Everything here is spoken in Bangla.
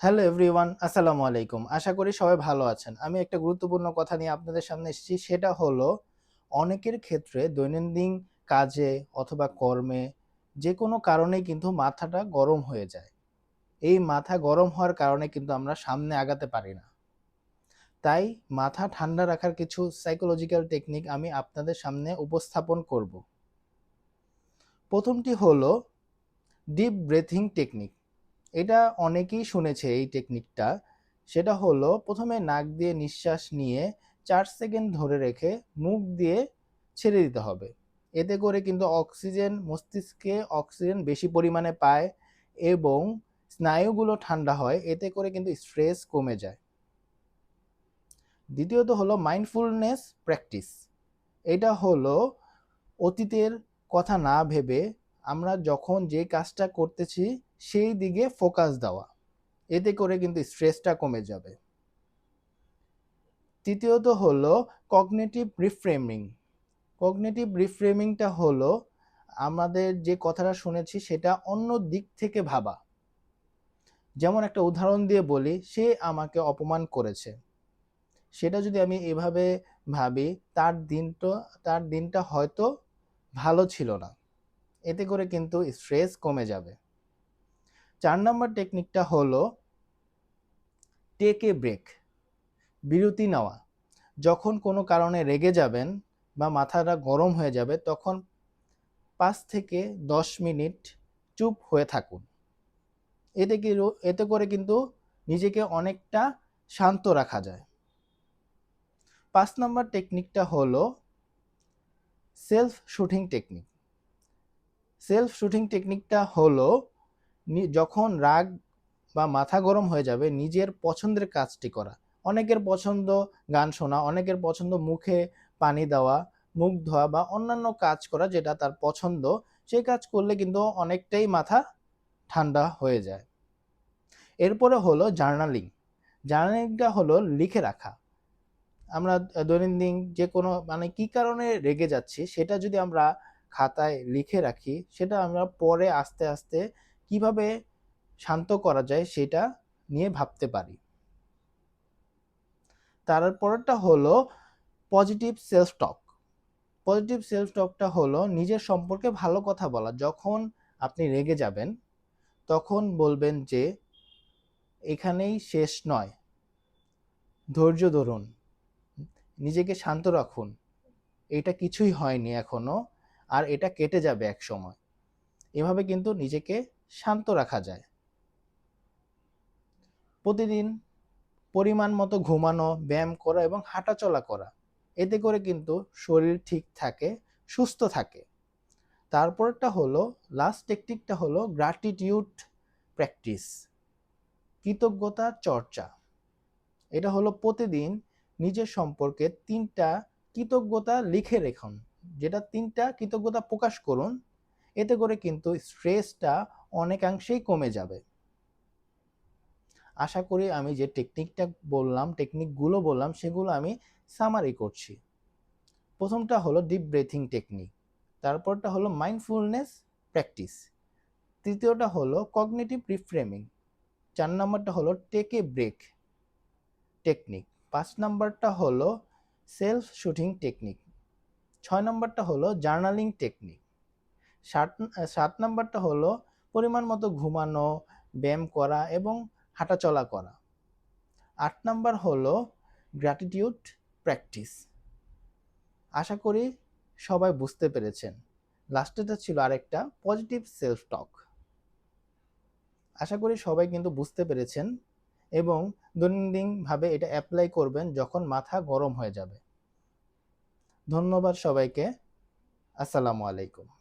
হ্যালো এভরিওয়ান আসসালামু আলাইকুম। আশা করি সবাই ভালো আছেন। আমি একটা গুরুত্বপূর্ণ কথা নিয়ে আপনাদের সামনে এসেছি, সেটা হলো অনেকের ক্ষেত্রে দৈনন্দিন কাজে অথবা কর্মে যে কোনো কারণেই কিন্তু মাথাটা গরম হয়ে যায়। এই মাথা গরম হওয়ার কারণে কিন্তু আমরা সামনে আগাতে পারি না। তাই মাথা ঠান্ডা রাখার কিছু সাইকোলজিক্যাল টেকনিক আমি আপনাদের সামনে উপস্থাপন করব। প্রথমটি হলো ডিপ ব্রেথিং টেকনিক এটা অনেকেই শুনেছে এই টেকনিকটা সেটা হলো, প্রথমে নাক দিয়ে নিঃশ্বাস নিয়ে চার সেকেন্ড ধরে রেখে মুখ দিয়ে ছেড়ে দিতে হবে। এতে করে কিন্তু অক্সিজেন, মস্তিষ্কে অক্সিজেন বেশি পরিমাণে পায় এবং স্নায়ুগুলো ঠান্ডা হয়, এতে করে কিন্তু স্ট্রেস কমে যায়। দ্বিতীয়ত হলো মাইন্ডফুলনেস প্র্যাকটিস এটা হলো অতীতের কথা না ভেবে আমরা যখন যে কাজটা করতেছি সেই দিকে ফোকাস দেওয়া। এতে করে কিন্তু স্ট্রেসটা কমে যাবে। তৃতীয়ত হলো কগনেটিভ রিফ্রেমিং কগনেটিভ রিফ্রেমিংটা হলো আমাদের যে কথাটা শুনেছি সেটা অন্য দিক থেকে ভাবা। যেমন একটা উদাহরণ দিয়ে বলি, সে আমাকে অপমান করেছে। সেটা যদি আমি এভাবে ভাবি, তার দিনটা তার দিনটা হয়তো ভালো ছিল না। এতে করে কিন্তু স্ট্রেস কমে যাবে। চার নম্বর টেকনিকটা হলো টেক এ ব্রেক বিরতি নেওয়া। যখন কোনো কারণে রেগে যাবেন বা মাথাটা গরম হয়ে যাবে, তখন পাঁচ থেকে দশ মিনিট চুপ হয়ে থাকুন। এতে কি এতে করে কিন্তু নিজেকে অনেকটা শান্ত রাখা যায়। পাঁচ নম্বর টেকনিকটা হলো self shooting technique self shooting টেকনিকটা হলো যখন রাগ বা মাথা গরম হয়ে যাবে, নিজের পছন্দের কাজটি করা। অনেকের পছন্দ গান শোনা, অনেকের পছন্দ মুখে পানি দেওয়া, মুখ ধোয়া বা অন্যান্য কাজ করা যেটা তার পছন্দ, সেই কাজ করলে কিন্তু অনেকটাই মাথা ঠান্ডা হয়ে যায়। এরপরে হলো জার্নালিং। জার্নালিংটা হলো লিখে রাখা। আমরা দৈনন্দিন যে কোনো মানে কি কারণে রেগে যাচ্ছি, সেটা যদি আমরা খাতায় লিখে রাখি, সেটা আমরা পরে আস্তে আস্তে কীভাবে শান্ত করা যায় সেটা নিয়ে ভাবতে পারি। তারপরটা হলো positive self talk positive self টকটা হলো নিজের সম্পর্কে ভালো কথা বলা। যখন আপনি রেগে যাবেন, তখন বলবেন যে, এখানেই শেষ নয়। ধৈর্য ধরুন। নিজেকে শান্ত রাখুন। এটা কিছুই হয়নি এখনও, আর এটা কেটে যাবে এক সময় এভাবে কিন্তু নিজেকে শান্ত রাখা যায়। প্রতিদিন পরিমাণ মতো ঘুমানো, ব্যায়াম করা এবং হাঁটাচলা করা, এতে করে কিন্তু শরীর ঠিক থাকে, সুস্থ থাকে। তারপরটা হলো লাস্ট টেকটিকটা হলো গ্রাটিটিউড প্র্যাকটিস কৃতজ্ঞতা চর্চা। এটা হলো প্রতিদিন নিজের সম্পর্কে তিনটা কৃতজ্ঞতা লিখে রেখুন, যেটা তিনটা কৃতজ্ঞতা প্রকাশ করুন, এতে করে কিন্তু স্ট্রেসটা অনেকাংশেই কমে যাবে। আশা করি আমি যে টেকনিকটা বললাম টেকনিকগুলো বললাম, সেগুলো আমি সামারি করছি। প্রথমটা হলো ডিপ ব্রেথিং টেকনিক তারপরটা হলো মাইন্ডফুলনেস প্র্যাকটিস তৃতীয়টা হলো কগনেটিভ রিফ্রেমিং চার নম্বরটা হলো টেক এ ব্রেক টেকনিক পাঁচ নম্বরটা হলো সেলফ শুটিং টেকনিক ছয় নম্বরটা হলো জার্নালিং টেকনিক সাত সাত নম্বরটা হলো পরিমাণ মতো ঘুমানো, ব্যায়াম করা এবং হাঁটাচলা করা। আট নাম্বার হলো গ্র্যাটিটিউড প্র্যাকটিস আশা করি সবাই বুঝতে পেরেছেন। লাস্টেটা ছিল আরেকটা পজিটিভ সেলফ টক আশা করি সবাই কিন্তু বুঝতে পেরেছেন এবং দৈনন্দিনভাবে এটা অ্যাপ্লাই করবেন যখন মাথা গরম হয়ে যাবে। ধন্যবাদ সবাইকে। আসসালামু আলাইকুম।